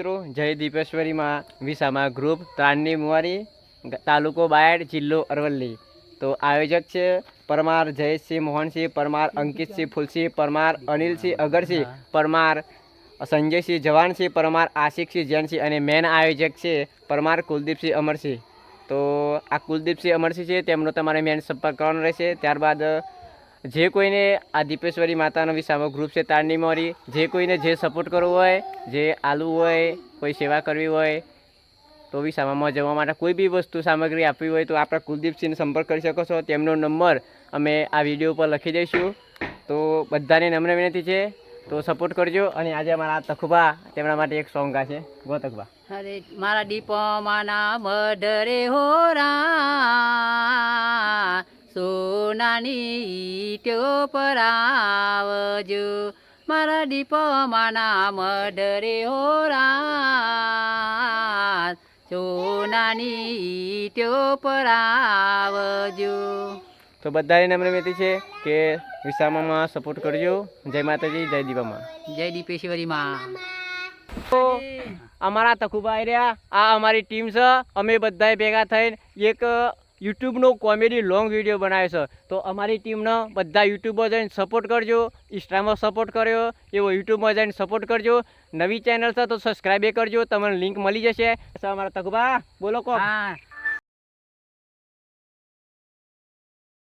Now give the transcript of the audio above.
મિત્રો, જય દીપેશ્વરીમાં વિસામાં ગ્રુપ ત્રાણની મુવારી તાલુકો બાયડ, જિલ્લો અરવલ્લી. તો આયોજક છે પરમાર જયેશસિંહ મોહનસિંહ, પરમાર અંકિતસિંહ ફૂલસિંહ, પરમાર અનિલસિંહ અગરસિંહ, પરમાર સંજયસિંહ જવાનસિંહ, પરમાર આશિકસિંહ જૈનસિંહ અને મેન આયોજક છે પરમાર કુલદીપસિંહ અમરસિંહ. તો આ કુલદીપસિંહ અમરસિંહ છે, તેમનો તમારે મેન સંપર્ક કરવાનો રહેશે. ત્યારબાદ જે કોઈને આ દીપેશ્વરી માતાનો વિસામો ગ્રુપ છે, તારની મોરી, જે કોઈને જે સપોર્ટ કરવો હોય, જે આલુ હોય, કોઈ સેવા કરવી હોય, તો બી સામામાં જવા માટે કોઈ બી વસ્તુ સામગ્રી આપવી હોય તો આપણા કુલદીપસિંહને સંપર્ક કરી શકો છો. તેમનો નંબર અમે આ વીડિયો ઉપર લખી દઈશું. તો બધાને નમ્ર વિનંતી છે. તો સપોર્ટ કરજો અને આજે અમારા તખુબા તેમના માટે એક સોંગ ગાશે. ગો તખબા અરે મારા દીપોમાં નામ ડરે હોરા સોનાની ઈટો પર આવજો. મારા દીપમાં નામ ડરે હોરા સોનાની ઈટો પર આવજો. તો બધાને નમ્ર વિનંતી છે કે વિસામામાં સપોર્ટ કરજો. જય માતાજી જય દીપામાં. જય દીપેશ્વરીમાં. તો અમારા તખુભાઈ રહ્યા. આ અમારી ટીમ છે. અમે બધાએ ભેગા થઈને એક યુટ્યુબનો કોમેડી લોંગ વીડિયો બનાવ્યો છે. તો અમારી ટીમનો બધા યુટ્યુબર જઈને સપોર્ટ કરજો ઇન્સ્ટામાં સપોર્ટ કર્યો, એવો યુટ્યુબમાં જઈને સપોર્ટ કરજો. નવી ચેનલ છે તો સબસ્ક્રાઈબ કરજો, તમને લિંક મળી જશે. અમારા તકબા બોલો કો હા.